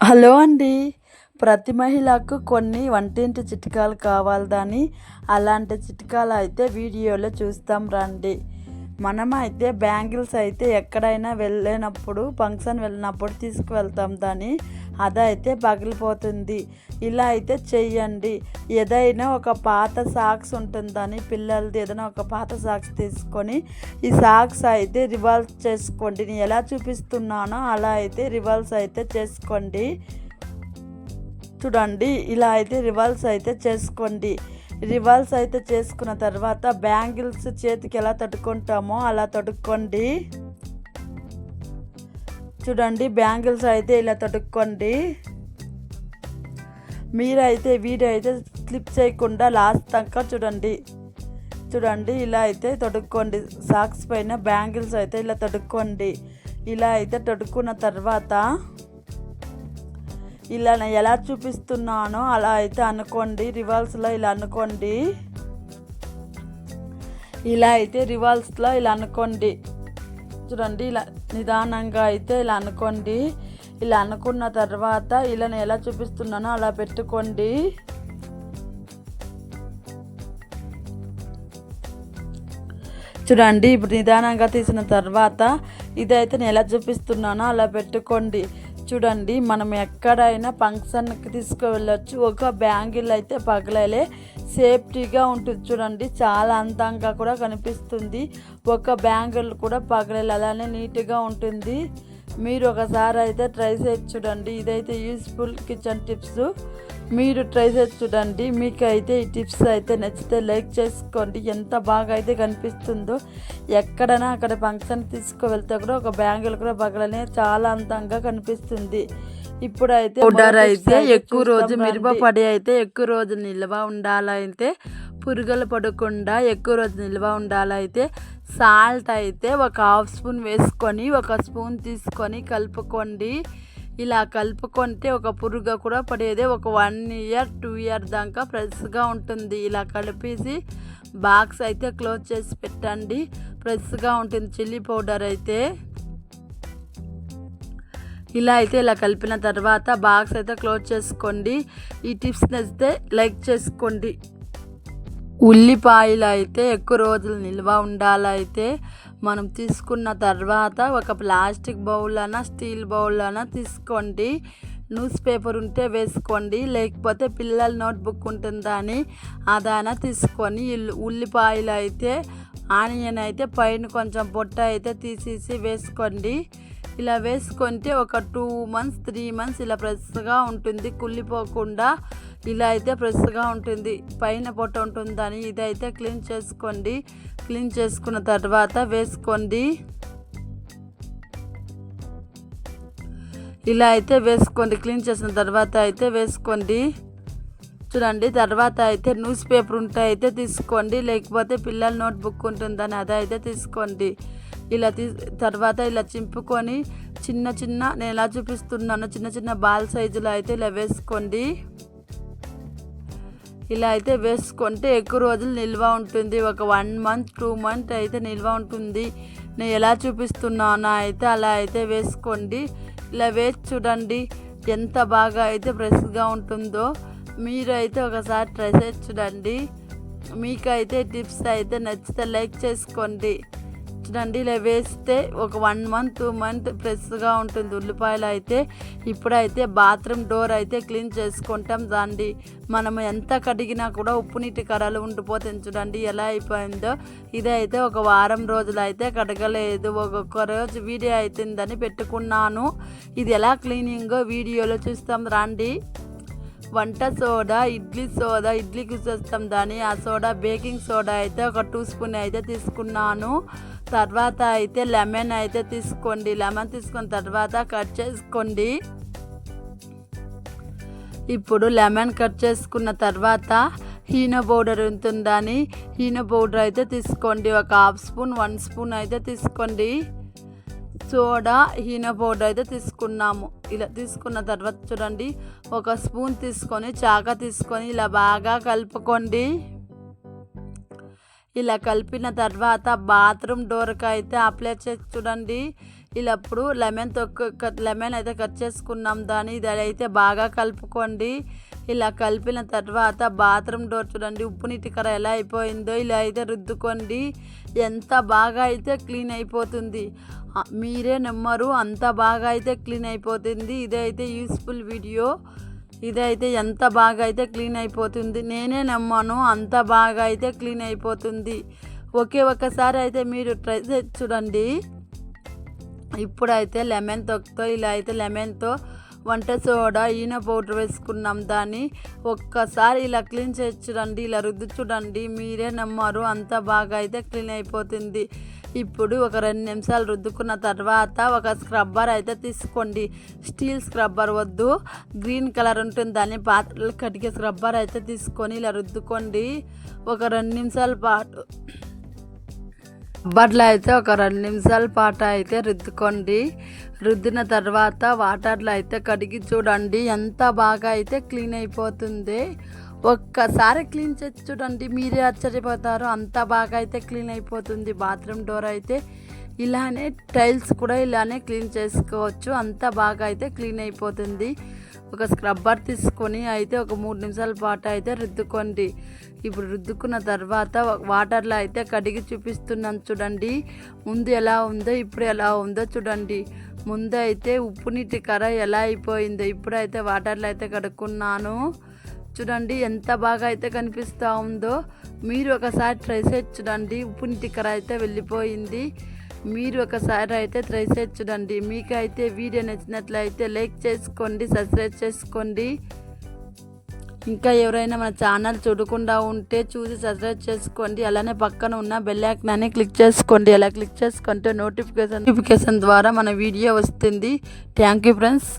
Hello అండి. ప్రతి మహిళకు కొన్ని వంటింటి చిట్కాలు కావాలి దాని అలాంటి చిట్కాలు అయితే వీడియోలో చూస్తాం రండి. మనం అయితే బ్యాంగిల్స్ అయితే ఎక్కడైనా వెళ్ళినప్పుడు ఫంక్షన్ వెళ్ళినప్పుడు తీసుకువెళ్తాం దాన్ని అదైతే పగిలిపోతుంది. ఇలా అయితే చెయ్యండి. ఏదైనా ఒక పాత సాక్స్ ఉంటుందని పిల్లలది ఏదైనా ఒక పాత సాక్స్ తీసుకొని ఈ సాక్స్ అయితే రివాల్వ్ చేసుకోండి. నేను ఎలా చూపిస్తున్నానో అలా అయితే రివాల్వ్స్ అయితే చేసుకోండి. చూడండి ఇలా అయితే రివాల్వ్స్ అయితే చేసుకోండి. రివాల్స్ అయితే చేసుకున్న తర్వాత బ్యాంగిల్స్ చేతికి ఎలా తట్టుకుంటామో అలా తడుక్కోండి చూడండి బ్యాంగిల్స్ అయితే ఇలా తడుక్కోండి మీరైతే వీడియో అయితే స్లిప్ చేయకుండా లాస్ట్ దాకా చూడండి. చూడండి ఇలా అయితే తొడుక్కోండి సాక్స్ పైన బ్యాంగిల్స్ అయితే ఇలా తొడుక్కోండి ఇలా అయితే తొడుక్కున్న తర్వాత ఇలా నేను ఎలా చూపిస్తున్నానో అలా అయితే అనుకోండి రివాల్స్లో ఇలా అనుకోండి. ఇలా అయితే రివాల్స్లో ఇలా అనుకోండి. చూడండి ఇలా నిదానంగా అయితే ఇలా అనుకోండి. ఇలా అనుకున్న తర్వాత ఇలా నేను ఎలా చూపిస్తున్నానో అలా పెట్టుకోండి. చూడండి ఇప్పుడు నిదానంగా తీసిన తర్వాత ఇదైతే నేను ఎలా చూపిస్తున్నానో అలా పెట్టుకోండి. చూడండి మనం ఎక్కడైనా ఫంక్షన్కి తీసుకువెళ్ళొచ్చు. ఒక బ్యాంగిల్ అయితే పగలలే. సేఫ్టీగా ఉంటుంది చూడండి చాలా అందంగా కూడా కనిపిస్తుంది. ఒక బ్యాంగిల్ కూడా పగలలే అలానే నీట్గా ఉంటుంది. మీరు ఒకసారి అయితే ట్రై చేసి చూడండి. ఇదైతే యూస్ఫుల్ కిచెన్ టిప్స్. మీరు ట్రై చేసి చూడండి. మీకు అయితే ఈ టిప్స్ అయితే నచ్చితే లైక్ చేసుకోండి. ఎంత బాగా అయితే కనిపిస్తుందో ఎక్కడైనా అక్కడ ఫంక్షన్ తీసుకువెళ్తే కూడా ఒక బ్యాంగిల్ కూడా పగలనే చాలా అందంగా కనిపిస్తుంది. ఇప్పుడైతే పౌడర్ అయితే ఎక్కువ రోజు మిరపపడి అయితే ఎక్కువ రోజు నిల్వ ఉండాలైతే పురుగులు పడకుండా ఎక్కువ రోజు నిల్వ ఉండాలైతే సాల్ట్ అయితే ఒక హాఫ్ స్పూన్ వేసుకొని ఒక స్పూన్ తీసుకొని కలుపుకోండి. ఇలా కలుపుకుంటే ఒక పురుగు కూడా పడేది ఒక వన్ ఇయర్ టూ ఇయర్ దాకా ఫ్రెష్గా ఉంటుంది. ఇలా కలిపేసి బాక్స్ అయితే క్లోజ్ చేసి పెట్టండి. ఫ్రెష్గా ఉంటుంది చిల్లీ పౌడర్ అయితే. ఇలా అయితే ఇలా కలిపిన తర్వాత బాక్స్ అయితే క్లోజ్ చేసుకోండి. ఈ టిప్స్ నచ్చితే లైక్ చేసుకోండి. ఉల్లిపాయలు అయితే ఎక్కువ రోజులు నిల్వ ఉండాలైతే మనం తీసుకున్న తర్వాత ఒక ప్లాస్టిక్ బౌల్ అయినా స్టీల్ బౌల్ అయినా తీసుకోండి. న్యూస్ పేపర్ ఉంటే వేసుకోండి. లేకపోతే పిల్లల నోట్బుక్ ఉంటుందని అదైనా తీసుకొని ఉల్లిపాయలు అయితే ఆనియన్ అయితే పైన కొంచెం పొట్ట అయితే తీసేసి వేసుకోండి. ఇలా వేసుకుంటే ఒక టూ మంత్స్ త్రీ మంత్స్ ఇలా ఫ్రెష్గా ఉంటుంది. కుళ్ళిపోకుండా ఇలా అయితే ఫ్రెష్గా ఉంటుంది పైన పొట్ట ఉంటుందని ఇదైతే క్లీన్ చేసుకోండి. క్లీన్ చేసుకున్న తర్వాత వేసుకోండి. ఇలా అయితే వేసుకోండి క్లీన్ చేసిన తర్వాత అయితే వేసుకోండి. చూడండి తర్వాత అయితే న్యూస్ పేపర్ ఉంటే అయితే తీసుకోండి లేకపోతే పిల్లల నోట్బుక్ ఉంటుందని అది అయితే తీసుకోండి. ఇలా తీ తర్వాత ఇలా చింపుకొని చిన్న చిన్న నేను ఎలా చూపిస్తున్నానో చిన్న చిన్న బాల్ సైజులో అయితే ఇలా వేసుకోండి. ఇలా అయితే వేసుకుంటే ఎక్కువ రోజులు నిల్వ ఉంటుంది. ఒక వన్ మంత్ టూ మంత్ అయితే నిల్వ ఉంటుంది. నేను ఎలా చూపిస్తున్నానో అయితే అలా అయితే వేసుకోండి. ఇలా వేసి చూడండి ఎంత బాగా అయితే ఫ్రెష్గా ఉంటుందో. మీరు అయితే ఒకసారి ట్రై చేసి చూడండి. మీకైతే టిప్స్ అయితే నచ్చితే లైక్ చేసుకోండి. చూడండి ఇలా వేస్తే ఒక వన్ మంత్ టూ మంత్ ఫ్రెష్గా ఉంటుంది. ఉల్లిపాయలు అయితే ఇప్పుడైతే బాత్రూమ్ డోర్ అయితే క్లీన్ చేసుకుంటాం దాన్ని. మనం ఎంత కడిగినా కూడా ఉప్పు నీటి కర్రలు ఉండిపోతుంది చూడండి. ఎలా అయిపోయిందో ఇదైతే ఒక వారం రోజులు అయితే కడగలేదు. ఒక్కొక్క రోజు వీడియో అవుతుందని పెట్టుకున్నాను. ఇది ఎలా క్లీనింగ్ వీడియోలో చూస్తాం రండి. వంట సోడా ఇడ్లీ సోడా ఇడ్లీకి చూస్తాం దాన్ని. ఆ సోడా బేకింగ్ సోడా అయితే ఒక టూ స్పూన్ అయితే తీసుకున్నాను. తర్వాత అయితే లెమన్ అయితే తీసుకోండి. లెమన్ తీసుకున్న తర్వాత కట్ చేసుకోండి. ఇప్పుడు లెమన్ కట్ చేసుకున్న తర్వాత హీనో పౌడర్ ఉంటుందని హీనో పౌడర్ అయితే తీసుకోండి. ఒక హాఫ్ స్పూన్ వన్ స్పూన్ అయితే తీసుకోండి. సోడా హీనో పౌడర్ అయితే తీసుకున్నాము. ఇలా తీసుకున్న తర్వాత చూడండి. ఒక స్పూన్ తీసుకొని చాక తీసుకొని ఇలా బాగా కలుపుకోండి. ఇలా కలిపిన తర్వాత బాత్రూమ్ డోర్కి అయితే అప్లై చేసి చూడండి. ఇలా అప్పుడు లెమన్ తొక్క లెమన్ అయితే కట్ చేసుకున్నాం దాన్ని. ఇది అయితే బాగా కలుపుకోండి. ఇలా కలిపిన తర్వాత బాత్రూమ్ డోర్ చూడండి. ఉప్పు నీటి కర ఎలా అయిపోయిందో ఇలా అయితే రుద్దుకోండి. ఎంత బాగా అయితే క్లీన్ అయిపోతుంది. మీరే నమ్మరు. అంత బాగా అయితే క్లీన్ అయిపోతుంది. ఇదైతే యూస్ఫుల్ వీడియో. ఇదైతే ఎంత బాగా అయితే క్లీన్ అయిపోతుంది. నేనే నమ్మాను అంత బాగా అయితే క్లీన్ అయిపోతుంది. ఒకే ఒక్కసారి అయితే మీరు ట్రై చేసి చూడండి. ఇప్పుడైతే లెమన్ తొక్కుతో ఇలా అయితే లెమన్తో వంట సోడా ఈన పౌడర్ వేసుకున్నాం దాన్ని. ఒక్కసారి ఇలా క్లీన్ చేసి చూడండి ఇలా రుద్దు చూడండి. మీరే నమ్మారు అంత బాగా అయితే క్లీన్ అయిపోతుంది. ఇప్పుడు ఒక రెండు నిమిషాలు రుద్దుకున్న తర్వాత ఒక స్క్రబ్బర్ అయితే తీసుకోండి. స్టీల్ స్క్రబ్బర్ వద్దు. గ్రీన్ కలర్ ఉంటుంది. దాన్ని పాత్రలు కడిగే స్క్రబ్బర్ అయితే తీసుకొని ఇలా రుద్దుకోండి. ఒక రెండు నిమిషాల పాటు రబ్బర్లో అయితే ఒక రెండు నిమిషాల పాటు అయితే రుద్దుకోండి. రుద్దిన తర్వాత వాటర్లో అయితే కడిగి చూడండి. ఎంత బాగా అయితే క్లీన్ అయిపోతుంది. ఒక్కసారి క్లీన్ చేసి చూడండి మీరే ఆశ్చర్యపోతారు. అంత బాగా అయితే క్లీన్ అయిపోతుంది. బాత్రూమ్ డోర్ అయితే ఇలానే టైల్స్ కూడా ఇలానే క్లీన్ చేసుకోవచ్చు. అంత బాగా అయితే క్లీన్ అయిపోతుంది. ఒక స్క్రబ్బర్ తీసుకొని అయితే ఒక మూడు నిమిషాల పాటు అయితే రుద్దుకోండి. ఇప్పుడు రుద్దుకున్న తర్వాత వాటర్లో అయితే కడిగి చూపిస్తున్నాను చూడండి. ముందు ఎలా ఉందో ఇప్పుడు ఎలా ఉందో చూడండి. ముందు అయితే ఉప్పు నీటి కర ఎలా అయిపోయిందో ఇప్పుడైతే వాటర్లో అయితే కడుక్కున్నాను. చూడండి ఎంత బాగా అయితే కనిపిస్తూ ఉందో. మీరు ఒకసారి ట్రై చేసి చూడండి. ఉప్పు నీటి కర అయితే వెళ్ళిపోయింది. మీరు ఒకసారి అయితే ట్రై చేసి చూడండి. మీకు అయితే వీడియో నచ్చినట్లయితే లైక్ చేసుకోండి సబ్స్క్రైబ్ చేసుకోండి. ఇంకా ఎవరైనా మన ఛానల్ చూడకుండా ఉంటే చూసి సబ్స్క్రైబ్ చేసుకోండి. అలానే పక్కన ఉన్న బెల్ ఐకాన్ని క్లిక్ చేసుకోండి. అలా క్లిక్ చేసుకుంటే నోటిఫికేషన్ నోటిఫికేషన్ ద్వారా మన వీడియో వస్తుంది. Thank you friends